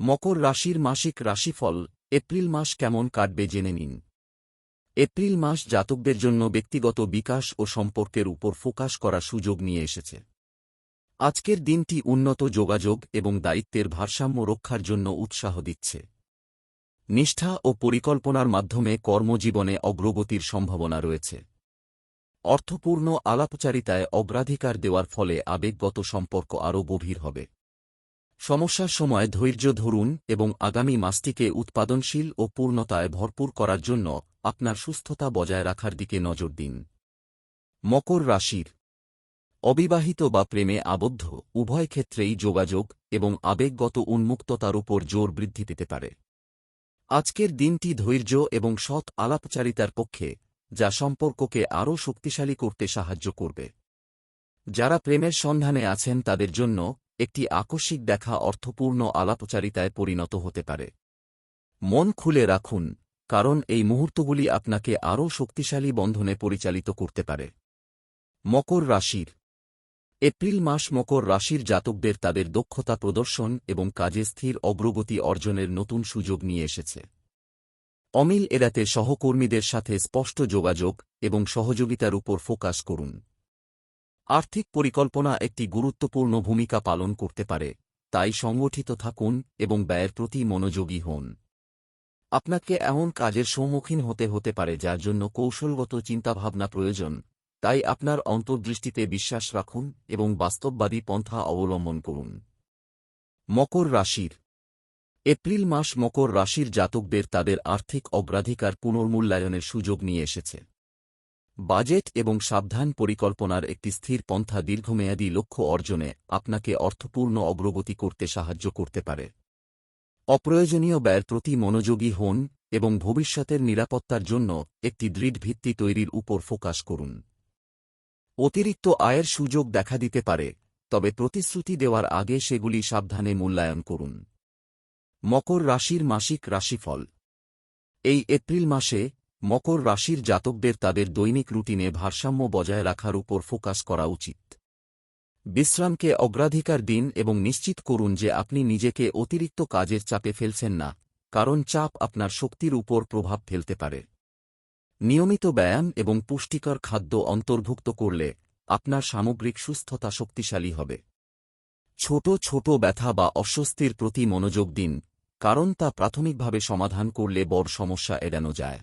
মকর রাশির মাসিক রাশিফল, এপ্রিল মাস কেমন কাটবে জেনে নিন। এপ্রিল মাস জাতকদের জন্য ব্যক্তিগত বিকাশ ও সম্পর্কের উপর ফোকাস করার সুযোগ নিয়ে এসেছে। আজকের দিনটি উন্নত যোগাযোগ এবং দায়িত্বের ভারসাম্য রক্ষার জন্য উৎসাহ দিচ্ছে। নিষ্ঠা ও পরিকল্পনার মাধ্যমে কর্মজীবনে অগ্রগতির সম্ভাবনা রয়েছে। অর্থপূর্ণ আলাপচারিতায় অগ্রাধিকার দেওয়ার ফলে আবেগগত সম্পর্ক আরও গভীর হবে। সমস্যার সময় ধৈর্য ধরুন এবং আগামী মাসটিকে উৎপাদনশীল ও পূর্ণতায় ভরপুর করার জন্য আপনার সুস্থতা বজায় রাখার দিকে নজর দিন। মকর রাশির। অবিবাহিত বা প্রেমে আবদ্ধ, উভয় ক্ষেত্রেই যোগাযোগ এবং আবেগগত উন্মুক্ততার উপর জোর বৃদ্ধি পেতে পারে। আজকের দিনটি ধৈর্য এবং সৎ আলাপচারিতার পক্ষে, যা সম্পর্ককে আরও শক্তিশালী করতে সাহায্য করবে। যারা প্রেমের সন্ধানে আছেন তাদের জন্য একটি আকস্মিক দেখা অর্থপূর্ণ আলাপচারিতায় পরিণত হতে পারে। মন খুলে রাখুন, কারণ এই মুহূর্তগুলি আপনাকে আরও শক্তিশালী বন্ধনে পরিচালিত করতে পারে। মকর রাশির। এপ্রিল মাস মকর রাশির জাতকদের তাদের দক্ষতা প্রদর্শন এবং কাজে স্থির অগ্রগতি অর্জনের নতুন সুযোগ নিয়ে এসেছে। অমিল এড়াতে সহকর্মীদের সাথে স্পষ্ট যোগাযোগ এবং সহযোগিতার উপর ফোকাস করুন। আর্থিক পরিকল্পনা একটি গুরুত্বপূর্ণ ভূমিকা পালন করতে পারে, তাই সংগঠিত থাকুন এবং ব্যয়ের প্রতি মনোযোগী হন। আপনাকে এমন কাজের সম্মুখীন হতে হতে পারে যার জন্য কৌশলগত চিন্তাভাবনা প্রয়োজন, তাই আপনার অন্তর্দৃষ্টিতে বিশ্বাস রাখুন এবং বাস্তববাদী পন্থা অবলম্বন করুন। মকর রাশির এপ্রিল মাস মকর রাশির জাতকদের তাদের আর্থিক অগ্রাধিকার পুনর্মূল্যায়নের সুযোগ নিয়ে এসেছে। বাজেট এবং সাবধান পরিকল্পনার একটি স্থির পন্থা দীর্ঘমেয়াদী লক্ষ্য অর্জনে আপনাকে অর্থপূর্ণ অগ্রগতি করতে সাহায্য করতে পারে। অপ্রয়োজনীয় ব্যয়ের প্রতি মনোযোগী হন এবং ভবিষ্যতের নিরাপত্তার জন্য একটি দৃঢ় ভিত্তি তৈরির উপর ফোকাস করুন। অতিরিক্ত আয়ের সুযোগ দেখা দিতে পারে, তবে প্রতিশ্রুতি দেওয়ার আগে সেগুলি সাবধানে মূল্যায়ন করুন। মকর রাশির মাসিক রাশিফল। এই এপ্রিল মাসে মকর রাশির জাতকদের তাদের দৈনিক রুটিনে ভারসাম্য বজায় রাখার উপর ফোকাস করা উচিত। বিশ্রামকে অগ্রাধিকার দিন এবং নিশ্চিত করুন যে আপনি নিজেকে অতিরিক্ত কাজের চাপে ফেলছেন না, কারণ চাপ আপনার শক্তির উপর প্রভাব ফেলতে পারে। নিয়মিত ব্যায়াম এবং পুষ্টিকর খাদ্য অন্তর্ভুক্ত করলে আপনার সামগ্রিক সুস্থতা শক্তিশালী হবে। ছোট ছোট ব্যথা বা অস্বস্তির প্রতি মনোযোগ দিন, কারণ তা প্রাথমিকভাবে সমাধান করলে বড় সমস্যা এড়ানো যায়।